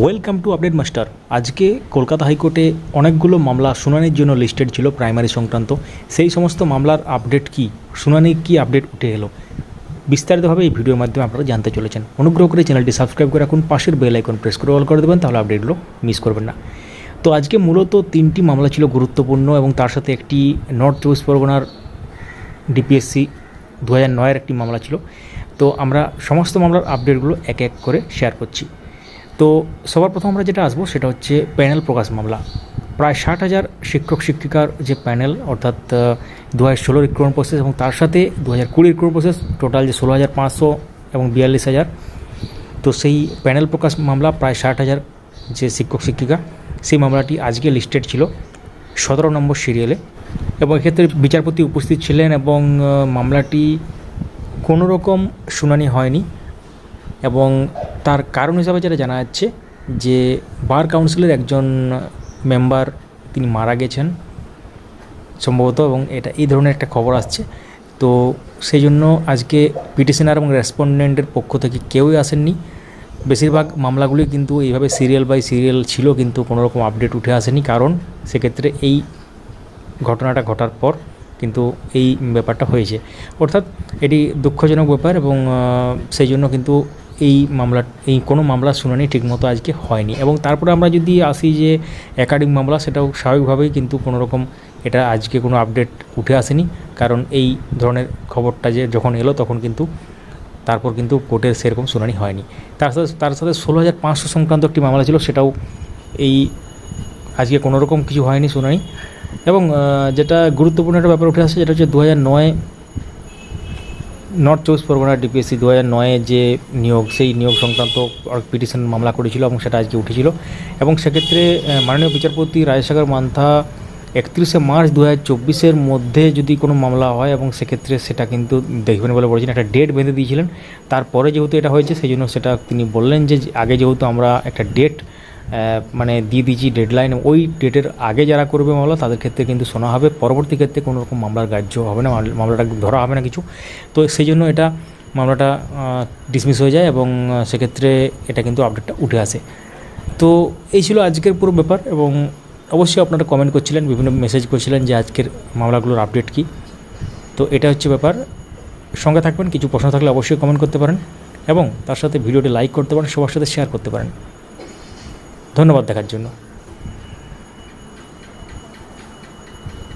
Welcome to update master. আজকে কলকাতা হাইকোর্টে অনেকগুলো মামলা শুনানির জন্য লিস্টেড ছিল প্রাইমারি সংক্রান্ত। সেই সমস্ত মামলার আপডেট কি? শুনানি কি আপডেট উঠে এলো? বিস্তারিতভাবে এই ভিডিওর মাধ্যমে আপনারা জানতে চলেছেন। অনুগ্রহ করে চ্যানেলটি সাবস্ক্রাইব করে রাখুন। পাশের বেল আইকন প্রেস করে অল করে দেবেন, তাহলে আপডেটগুলো মিস করবেন না। তো আজকে মূলত তিনটি মামলা ছিল গুরুত্বপূর্ণ এবং তার সাথে একটি নর্থ চব্বিশ পরগনার ডিপিএসসি দু হাজার নয়ের একটি মামলা ছিল। তো আমরা সমস্ত মামলার আপডেটগুলো এক এক করে শেয়ার করছি। তো সবার প্রথম আমরা যেটা আসব সেটা হচ্ছে প্যানেল প্রকাশ মামলা। প্রায় ষাট হাজার শিক্ষক শিক্ষিকার যে প্যানেল, অর্থাৎ দু হাজার ষোলো রিক্রুটমেন্ট প্রসেস এবং তার সাথে দু হাজার কুড়ি রিক্রুটমেন্ট প্রসেস টোটাল যে ষোলো হাজার পাঁচশো এবং বিয়াল্লিশ হাজার। তো সেই প্যানেল প্রকাশ মামলা প্রায় ষাট হাজার যে শিক্ষক শিক্ষিকা, সেই মামলাটি আজকে লিস্টেড ছিল সতেরো নম্বর সিরিয়ালে এবং এক্ষেত্রে বিচারপতি উপস্থিত ছিলেন এবং মামলাটি কোনো রকম শুনানি হয়নি। এবং তার কারণ হিসাবে যেটা জানা যাচ্ছে যে বার কাউন্সিলের একজন মেম্বার তিনি মারা গেছেন সম্ভবত এবং এটা এই ধরনের একটা খবর আসছে। তো সেই জন্য আজকে পিটিশনার এবং রেসপন্ডেন্টের পক্ষ থেকে কেউই আসেননি। বেশিরভাগ মামলাগুলি কিন্তু এইভাবে সিরিয়াল বাই সিরিয়াল ছিল কিন্তু কোনো রকম আপডেট উঠে আসেনি। কারণ সেক্ষেত্রে এই ঘটনাটা ঘটার পর কিন্তু এই ব্যাপারটা হয়েছে। অর্থাৎ এটি দুঃখজনক ব্যাপার এবং সেই জন্য কিন্তু এই মামলা, এই কোনো মামলার শুনানি ঠিকমতো আজকে হয়নি। এবং তারপরে আমরা যদি আসি যে একাডেমিক মামলা, সেটাও স্বাভাবিকভাবেই কিন্তু কোনো রকম এটা আজকে কোনো আপডেট উঠে আসেনি। কারণ এই ধরনের খবরটা যে যখন এলো, তখন কিন্তু তারপর কিন্তু কোর্টের সেরকম শুনানি হয়নি। তার সাথে তার সাথে ষোলো হাজার পাঁচশো সংক্রান্ত একটি মামলা ছিল, সেটাও এই আজকে কোনো রকম কিছু হয়নি শুনানি। এবং যেটা গুরুত্বপূর্ণ একটা ব্যাপার উঠে আসছে যেটা হচ্ছে দু হাজার নয় নর্থ চব্বিশ পরগনা ডিপিএসসি দু হাজার নয়ে যে নিয়োগ, সেই নিয়োগ সংক্রান্ত পিটিশন মামলা করেছিল এবং সেটা আজকে উঠেছিল। এবং সেক্ষেত্রে মাননীয় বিচারপতি রাজসাগর মান্থা একত্রিশে মার্চ দু হাজার চব্বিশের মধ্যে যদি কোনো মামলা হয় এবং সেক্ষেত্রে সেটা কিন্তু দেখবেন বলে বলেছেন, একটা ডেট বেঁধে দিয়েছিলেন। তারপরে যেহেতু এটা হয়েছে, সেই জন্য সেটা তিনি বললেন যে, আগে যেহেতু আমরা একটা ডেট মানে দিয়ে দিয়েছি ডেডলাইন ওই ডেটের আগে যারা করবে মামলা, তাদের ক্ষেত্রে কিন্তু শোনা হবে। পরবর্তী ক্ষেত্রে কোনো রকম মামলার গ্রাহ্য হবে না মামলাটা ধরা হবে না কিছু। তো সেই জন্য এটা মামলাটা ডিসমিস হয়ে যায় এবং সেক্ষেত্রে এটা কিন্তু আপডেটটা উঠে আসে। তো এই ছিল আজকের পুরো ব্যাপার এবং অবশ্যই আপনারা কমেন্ট করছিলেন, বিভিন্ন মেসেজ করছিলেন যে আজকের মামলাগুলোর আপডেট কী। তো এটা হচ্ছে ব্যাপার। সঙ্গে থাকবেন, কিছু প্রশ্ন থাকলে অবশ্যই কমেন্ট করতে পারেন এবং তার সাথে ভিডিওটি লাইক করতে পারেন, সবার সাথে শেয়ার করতে পারেন। ধন্যবাদ দেখার জন্য।